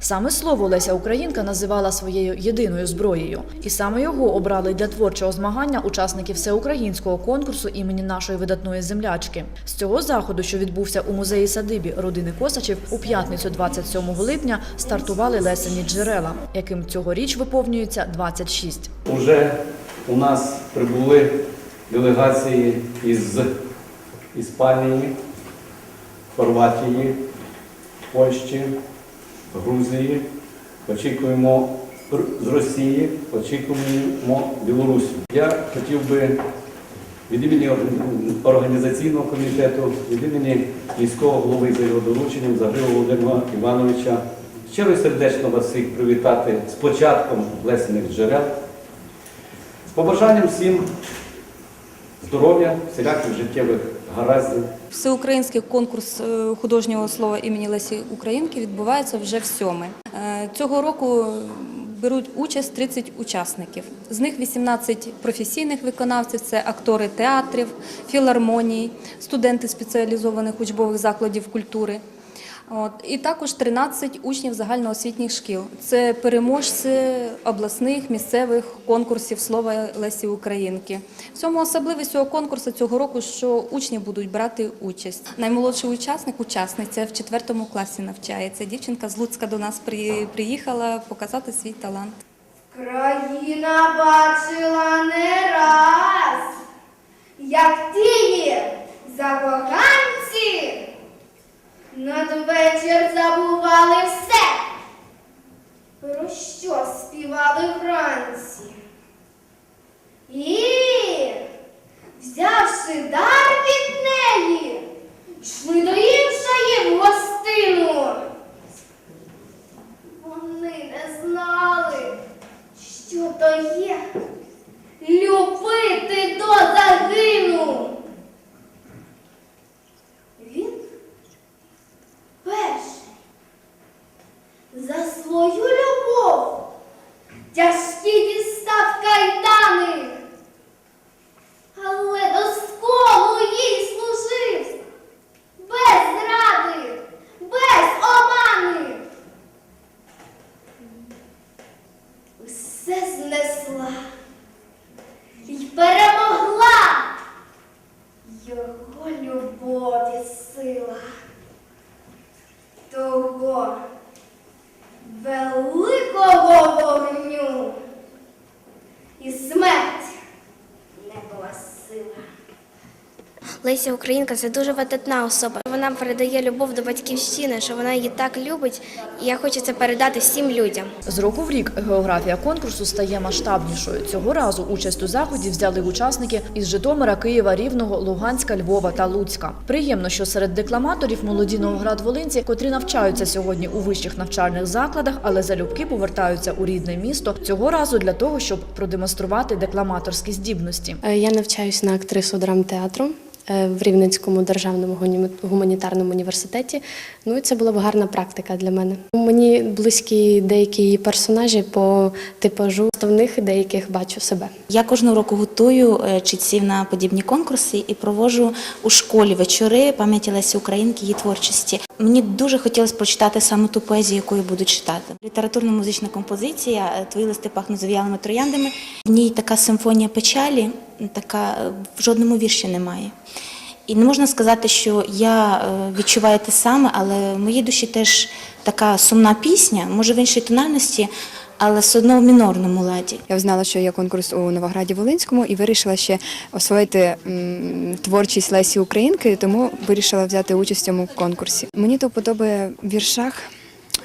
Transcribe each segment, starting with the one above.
Саме слово Леся Українка називала своєю єдиною зброєю, і саме його обрали для творчого змагання учасники всеукраїнського конкурсу імені нашої видатної землячки. З цього заходу, що відбувся у музеї садибі родини Косачів, у п'ятницю 27 липня стартували лесені джерела, яким цьогоріч виповнюється 26. Уже у нас прибули делегації із Іспанії, Хорватії, Польщі, Грузії. Очікуємо з Росії, очікуємо Білорусі. Я хотів би від імені організаційного комітету, від імені міського голови за його дорученням Загрива Володимира Івановича щиро і сердечно вас всіх привітати з початком лесених джерел. З побажанням всім здоров'я, всіляких життєвих гараздів. Всеукраїнський конкурс е, художнього слова імені Лесі Українки відбувається вже в сьоме. Цього року беруть участь 30 учасників. З них 18 професійних виконавців це актори театрів, філармоній, студенти спеціалізованих учбових закладів культури. І також 13 учнів загальноосвітніх шкіл. Це переможці обласних місцевих конкурсів слова Лесі Українки. В цьому особливість цього конкурсу цього року, що учні будуть брати участь. Наймолодший учасник, учасниця в четвертому класі навчається. Дівчинка з Луцька до нас приїхала показати свій талант. Країна бачила не раз, як ті закоханці надвечір забували все, про що співали вранці. І, взявши дар від неї, йшли до іншої в гостину. Вони не знали, що то є любити до загину. За свою любов тяжкі дістав кайдани, але до сколу їй служив без зради, без омани. Все знесла і перемогла його любові сила. Baú Леся Українка це дуже видатна особа. Вона передає любов до батьківщини, що вона її так любить, і я хочу це передати всім людям. З року в рік географія конкурсу стає масштабнішою. Цього разу участь у заході взяли учасники із Житомира, Києва, Рівного, Луганська, Львова та Луцька. Приємно, що серед декламаторів молоді новоград-волинці, котрі навчаються сьогодні у вищих навчальних закладах, але залюбки повертаються у рідне місто цього разу для того, щоб продемонструвати декламаторські здібності. Е, Я навчаюсь на актрису драмтеатру в Рівненському державному гуманітарному університеті. Ну і це була б гарна практика для мене. Мені близькі деякі персонажі по типажу, в них деяких бачу себе. Я кожного року готую е, читців на подібні конкурси і проводжу у школі вечори пам'яті Лесі Українки, її творчості. Мені дуже хотілося прочитати саме ту поезію, яку я буду читати. Літературно-музична композиція е, Твої листи пахнуть зав'ялими трояндами. В ній така симфонія печалі, така в жодному вірші немає. І не можна сказати, що я е, відчуваю те саме, але в моїй душі теж така сумна пісня, може в іншій тональності, але все одно в мінорному ладі. Я знала, що є конкурс у Новограді Волинському і вирішила ще освоїти творчість Лесі Українки, тому вирішила взяти участь в цьому конкурсі. Мені то подобає в віршах.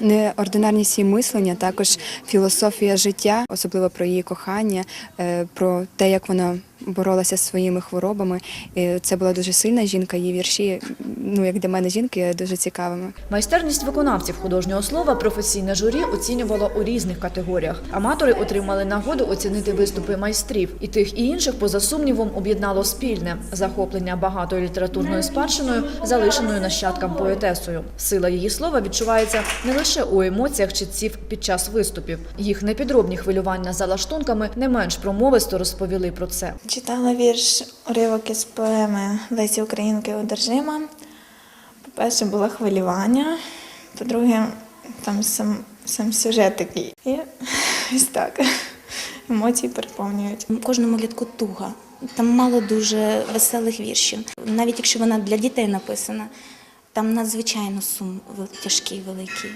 Неординарність її мислення, також філософія життя, особливо про її кохання, е, про те, як вона боролася зі своїми хворобами. І Це була дуже сильна жінка. Її вірші, ну як для мене жінки, дуже цікавими. Майстерність виконавців художнього слова професійне журі оцінювало у різних категоріях. Аматори отримали нагоду оцінити виступи майстрів, і тих і інших, поза сумнівом, об'єднало спільне захоплення багатою літературною спадщиною, залишеною нащадкам поетесою. Сила її слова відчувається не лише у емоціях читців під час виступів. Їх непідробні хвилювання за лаштунками не менш промовисто розповіли про це. Читала вірш уривок із поеми Лесі Українки Одержима. По-перше, було хвилювання. По-друге, там сам, сам сюжет такий. І ось так. Емоції переповнюють. У кожному рядку туга. Там мало дуже веселих віршів. Навіть якщо вона для дітей написана, там надзвичайно сум тяжкий, великий.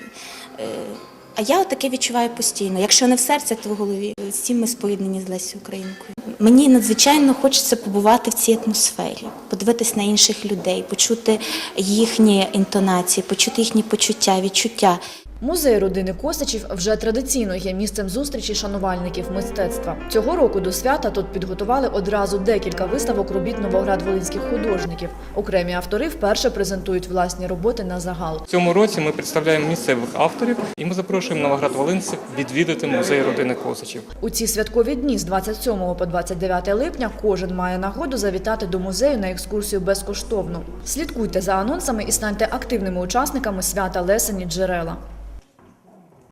А я таке відчуваю постійно. Якщо не в серці, то в голові. Всі ми споєднані з Лесі Українкою. Мені надзвичайно хочеться побувати в цій атмосфері, подивитись на інших людей, почути їхні інтонації, почути їхні почуття, відчуття. Музей родини Косачів вже традиційно є місцем зустрічі шанувальників мистецтва. Цього року до свята тут підготували одразу декілька виставок робіт новоград-волинських художників. Окремі автори вперше презентують власні роботи на загал. В цьому році ми представляємо місцевих авторів і ми запрошуємо новоград-волинців відвідати музей родини Косачів. У ці святкові дні з 27 по 29 липня кожен має нагоду завітати до музею на екскурсію безкоштовно. Слідкуйте за анонсами і станьте активними учасниками свята Лесені Джерела.